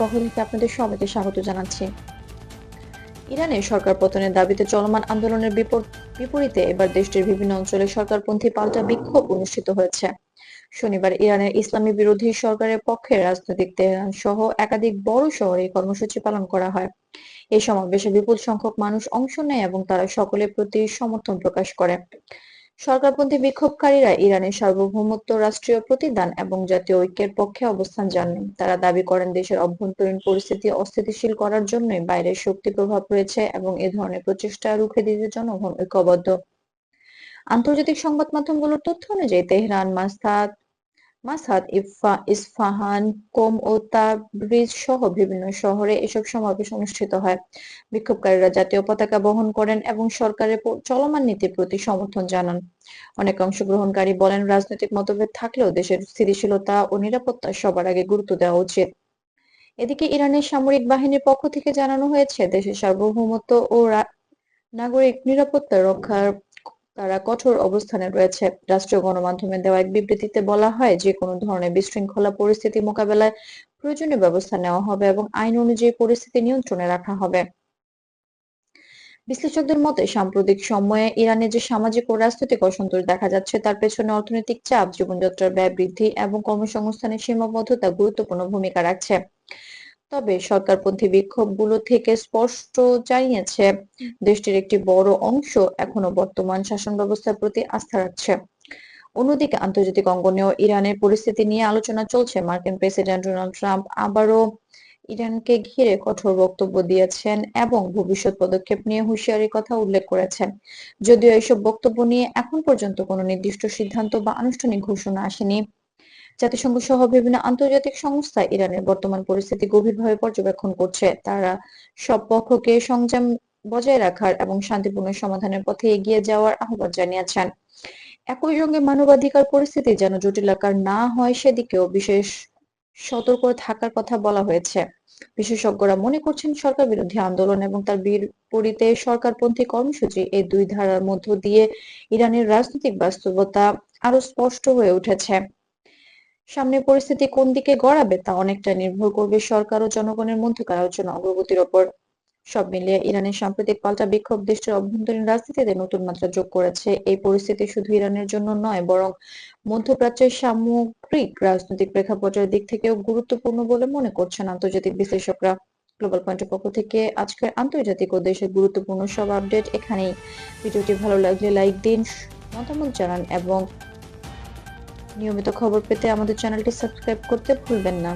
পক্ষ থেকে আপনাদের সবাইকে স্বাগত জানাচ্ছি। সরকার পতনের দাবিতে চলমান আন্দোলনের বিপরীতে এবার দেশটির বিভিন্ন অঞ্চলে সরকারপন্থী পাল্টা বিক্ষোভ অনুষ্ঠিত হয়েছে। শনিবার ইরানের ইসলামী বিরোধী সরকারের পক্ষে রাজনৈতিক তেহরান সহ একাধিক বড় শহরে কর্মসূচি পালন করা হয়। এই সমাবেশে বিপুল সংখ্যক মানুষ অংশ নেয় এবং তারা সকলের প্রতি সমর্থন প্রকাশ করে। সরকারপন্থী বিক্ষোভকারীরা ইরানের সার্বভৌমত্ব রাষ্ট্রীয় প্রতিদান এবং জাতীয় ঐক্যের পক্ষে অবস্থান জানান তারা দাবি করেন দেশের অভ্যন্তরীণ পরিস্থিতি অস্থিতিশীল করার জন্য বাইরের শক্তি প্রভাব রয়েছে এবং এ ধরনের প্রচেষ্টা রুখে দিতে জনগণ ঐক্যবদ্ধ। আন্তর্জাতিক সংবাদ মাধ্যমগুলোর তথ্য অনুযায়ী, তেহরান, মাস্তাদ মাসহাদ ইফা ইস্পাহান কোম ও তাবরিজ সহ বিভিন্ন শহরে এসব সমাবেশ অনুষ্ঠিত হয়। বিক্ষোভকারীরা জাতীয় পতাকা বহন করেন এবং সরকারের চলমান নীতির প্রতি সমর্থন জানান। অনেক অংশগ্রহণকারী বলেন, রাজনৈতিক মতভেদ থাকলেও দেশের স্থিতিশীলতা ও নিরাপত্তা সবার আগে গুরুত্ব দেওয়া উচিত। এদিকে ইরানের সামরিক বাহিনীর পক্ষ থেকে জানানো হয়েছে, দেশের সার্বভৌমত্ব ও নাগরিক নিরাপত্তা রক্ষার তারা কঠোর অবস্থানে রয়েছে। রাষ্ট্রীয় গণমাধ্যমে দেওয়া এক বিবৃতিতে বলা হয়, যে কোনো ধরনের বিশৃঙ্খলা পরিস্থিতি মোকাবেলায় প্রয়োজনীয় ব্যবস্থা নেওয়া হবে এবং আইন অনুযায়ী পরিস্থিতি নিয়ন্ত্রণে রাখা হবে। বিশ্লেষকদের মতে, সাম্প্রতিক সময়ে ইরানে যে সামাজিক ও রাজনৈতিক অসন্তোষ দেখা যাচ্ছে, তার পেছনে অর্থনৈতিক চাপ, জীবনযাত্রার ব্যয় বৃদ্ধি এবং কর্মসংস্থানের সীমাবদ্ধতা গুরুত্বপূর্ণ ভূমিকা রাখছে। তবে সরকারপন্থী বিক্ষোভগুলো থেকে স্পষ্ট জানিয়েছে, দেশটির একটি বড় অংশ এখনও বর্তমান শাসন ব্যবস্থার প্রতি আস্থা রাখছে। অন্যদিকে আন্তর্জাতিক অঙ্গনেও ইরানের পরিস্থিতি নিয়ে আলোচনা চলছে। মার্কিন প্রেসিডেন্ট ডোনাল্ড ট্রাম্প আবারও ইরানকে ঘিরে কঠোর বক্তব্য দিয়েছেন এবং ভবিষ্যৎ পদক্ষেপ নিয়ে হুঁশিয়ারির কথা উল্লেখ করেছেন। যদিও এসব বক্তব্য নিয়ে এখন পর্যন্ত কোনো নির্দিষ্ট সিদ্ধান্ত বা আনুষ্ঠানিক ঘোষণা আসেনি জাতিসংঘ সহ বিভিন্ন আন্তর্জাতিক সংস্থা ইরানের বর্তমান পরিস্থিতি গভীরভাবে পর্যবেক্ষণ করছে। তারা সব পক্ষকে সংযম বজায় রাখার এবং শান্তিপূর্ণ সমাধানের পথে এগিয়ে যাওয়ার আহ্বান জানিয়েছেন। একই সঙ্গে মানবাধিকার পরিস্থিতি যেন জটিলাকার না হয়, সেদিকেও বিশেষ সতর্ক থাকার কথা বলা হয়েছে। বিশেষজ্ঞরা মনে করছেন সরকার বিরোধী আন্দোলন এবং তার বিপরীতে সরকারপন্থী কর্মসূচি এই দুই ধারার মধ্য দিয়ে ইরানের রাজনৈতিক বাস্তবতা আরও স্পষ্ট হয়ে উঠেছে। সামনে পরিস্থিতি কোন দিকে গড়াবে তা অনেকটা নির্ভর করবে সরকার ও জনগণের মধ্যকার আলোচনা অগ্রগতির ওপর। সব মিলিয়ে ইরানের সাম্প্রতিক পাল্টা বিক্ষোভ দেশটির অভ্যন্তরীণ রাজনীতিতে নতুন মাত্রা যোগ করেছে। এই পরিস্থিতি শুধু ইরানের জন্য নয়, বরং মধ্যপ্রাচ্যের সামগ্রিক রাজনৈতিক প্রেক্ষাপটের দিক থেকেও গুরুত্বপূর্ণ বলে মনে করছেন আন্তর্জাতিক বিশ্লেষকরা। গ্লোবাল পয়েন্টের পক্ষ থেকে আজকের আন্তর্জাতিক ও দেশের গুরুত্বপূর্ণ সব আপডেট এখানেই। ভিডিওটি ভালো লাগলে লাইক দিন, মতামত জানান এবং নিয়মিত খবর পেতে আমাদের চ্যানেলটি সাবস্ক্রাইব করতে ভুলবেন না।